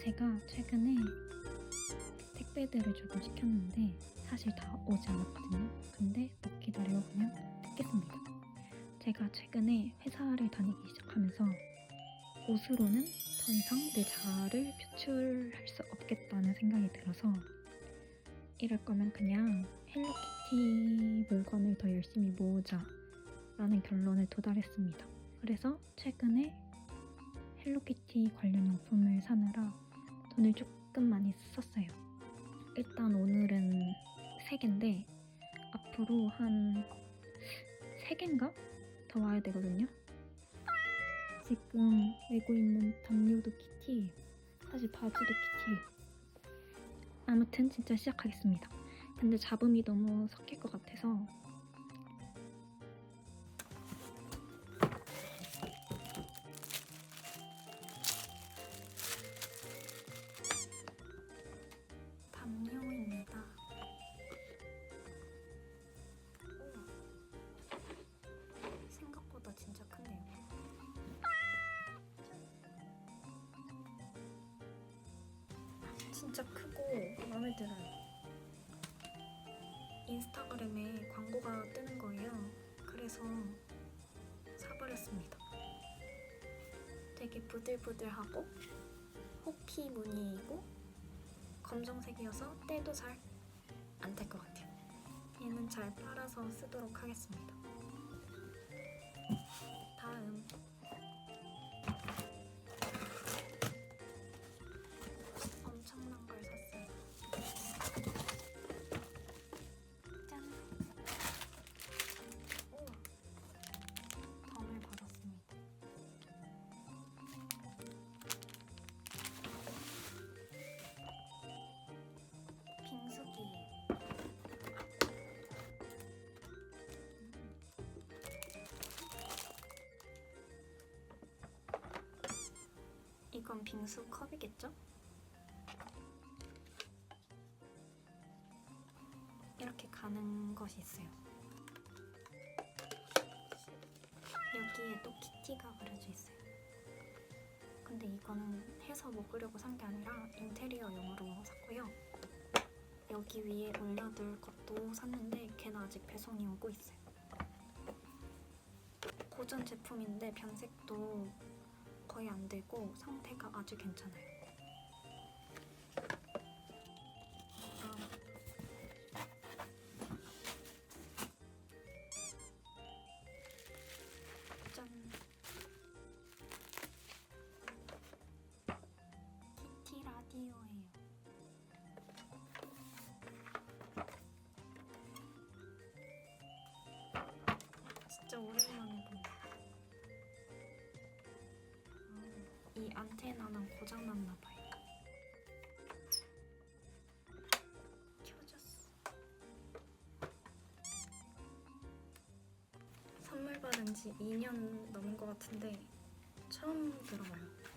제가 최근에 택배들을 조금 시켰는데 사실 다 오지 않았거든요. 근데 더 기다려보면 듣겠습니다. 제가 최근에 회사를 다니기 시작하면서 옷으로는 더 이상 내 자아를 표출할 수 없겠다는 생각이 들어서 이럴 거면 그냥 헬로키티 물건을 더 열심히 모으자 라는 결론에 도달했습니다. 그래서 최근에 헬로키티 관련 용품을 사느라 돈을 조금 많이 썼어요. 일단 오늘은 3개인데 앞으로 한 3개인가? 더 와야 되거든요. 지금 메고 있는 담요도 키티, 사실 바지도 키티. 아무튼 진짜 시작하겠습니다. 근데 잡음이 너무 섞일 것 같아서 진짜 크고 마음에 들어요. 인스타그램에 광고가 뜨는 거예요. 그래서 사버렸습니다. 되게 부들부들하고 호피 무늬이고 검정색이어서 때도 잘안될것 같아요. 얘는 잘 빨아서 쓰도록 하겠습니다. 이건 빙수 컵이겠죠? 이렇게 가는 것이 있어요. 여기에 또 키티가 그려져 있어요. 근데 이거는 해서 먹으려고 산 게 아니라 인테리어용으로 샀고요. 여기 위에 올려둘 것도 샀는데 걔는 아직 배송이 오고 있어요. 고전 제품인데 변색도 상태가 아주 괜찮아요. 안테나는 고장났나 봐요. 켜졌어. 선물 받은 지 2년 넘은 것 같은데 처음 들어봐요.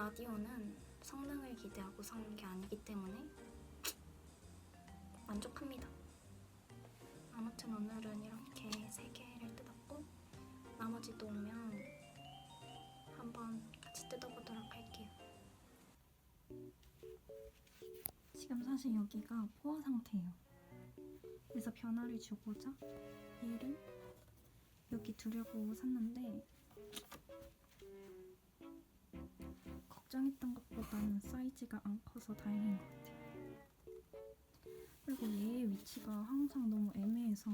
라디오는 성능을 기대하고 산게 아니기 때문에 만족합니다. 아무튼 오늘은 이렇게 세 개를 뜯었고 나머지도 오면 한번 같이 뜯어보도록 할게요. 지금 사실 여기가 포화 상태예요. 그래서 변화를 주고자 얘를 여기 두려고 샀는데 걱정했던 것보다는 사이즈가 안 커서 다행인 것 같아요. 그리고 얘의 위치가 항상 너무 애매해서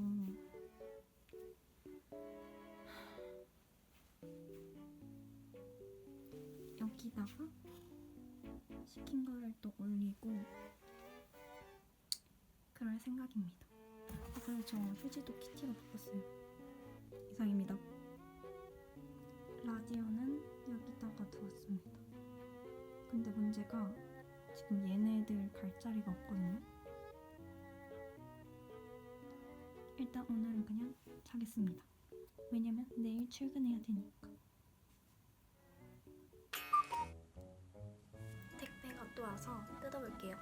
여기다가 시킨 거를 또 올리고 그럴 생각입니다. 아, 그리고 저 휴지도 키티로 바꿨어요. 이상입니다. 라디오는 보니까 지금 얘네들 갈 자리가 없거든요. 일단 오늘은 그냥 자겠습니다. 왜냐면 내일 출근해야 되니까. 택배가 또 와서 뜯어볼게요.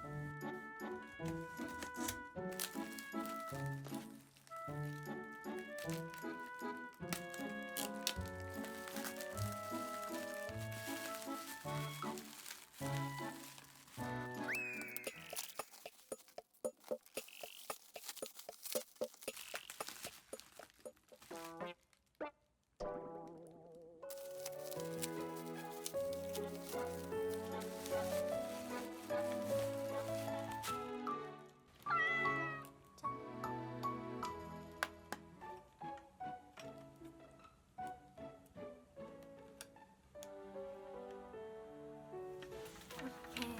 이렇게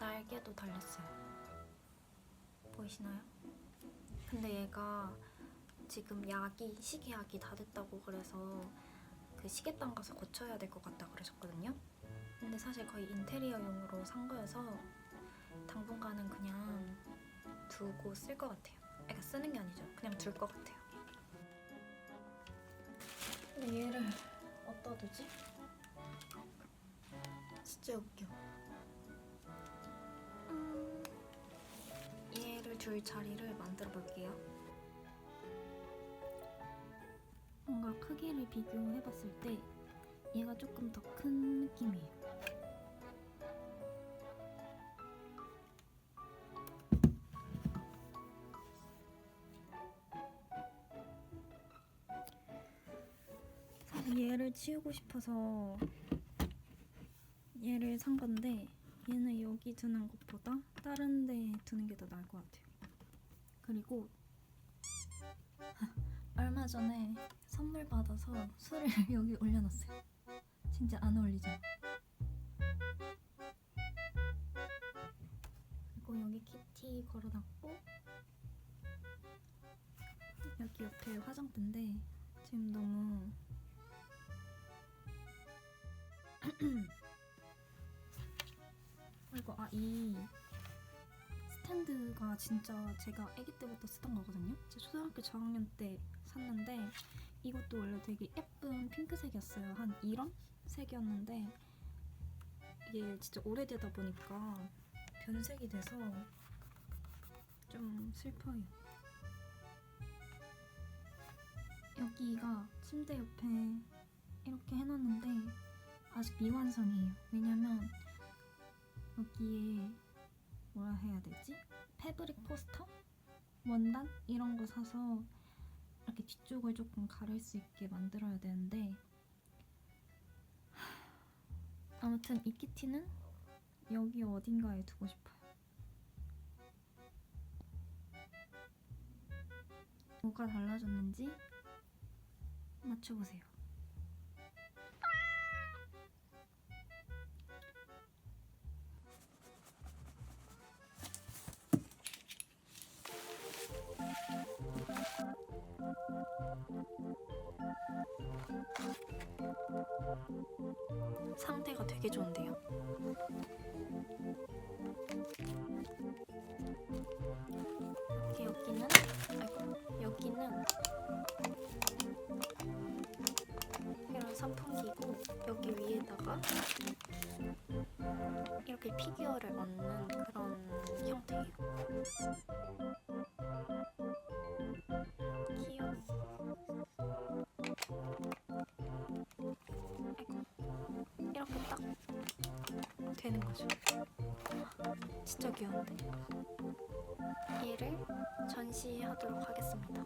날개도 달렸어요. 보이시나요? 근데 얘가 지금 약이 시계약이 다 됐다고 그래서 그 시계방 가서 고쳐야 될 것 같다 그러셨거든요. 근데 사실 거의 인테리어용으로 산 거여서 당분간은 그냥 두고 쓸 것 같아요. 그러니까 쓰는 게 아니죠. 그냥 둘 것 같아요. 얘를 어디다 두지? 진짜 웃겨. 음, 얘를 둘 자리를 만들어 볼게요. 뭔가 크기를 비교해 봤을 때 얘가 조금 더 큰 느낌이에요. 얘를 치우고 싶어서 얘를 산 건데 얘는 여기 두는 것보다 다른 데 두는 게 더 나을 것 같아요. 그리고 얼마 전에 선물 받아서 술을 여기 올려놨어요. 진짜 안 어울리죠? 그리고 여기 키티 걸어놨고 여기 옆에 화장대인데 지금 너무 그리고 아 이 스탠드가 진짜 제가 아기 때부터 쓰던 거거든요. 제가 초등학교 저학년 때 샀는데 이것도 원래 되게 예쁜 핑크색이었어요. 한 이런 색이었는데 이게 진짜 오래되다 보니까 변색이 돼서 좀 슬퍼요. 여기가 침대 옆에 이렇게 해놨는데 아직 미완성이에요. 왜냐면 여기에 뭐라 해야 되지? 패브릭 포스터? 원단? 이런 거 사서 이렇게 뒤쪽을 조금 가릴 수 있게 만들어야 되는데 하, 아무튼 이 키티는 여기 어딘가에 두고 싶어요. 뭐가 달라졌는지 맞춰보세요. 상태가 되게 좋은데요. 여기는 아이고, 여기는 이런 선풍기고 여기 위에다가 이렇게 피규어를 얹는 그런 형태예요. 되는 거죠. 진짜 귀여운데? 얘를 전시하도록 하겠습니다.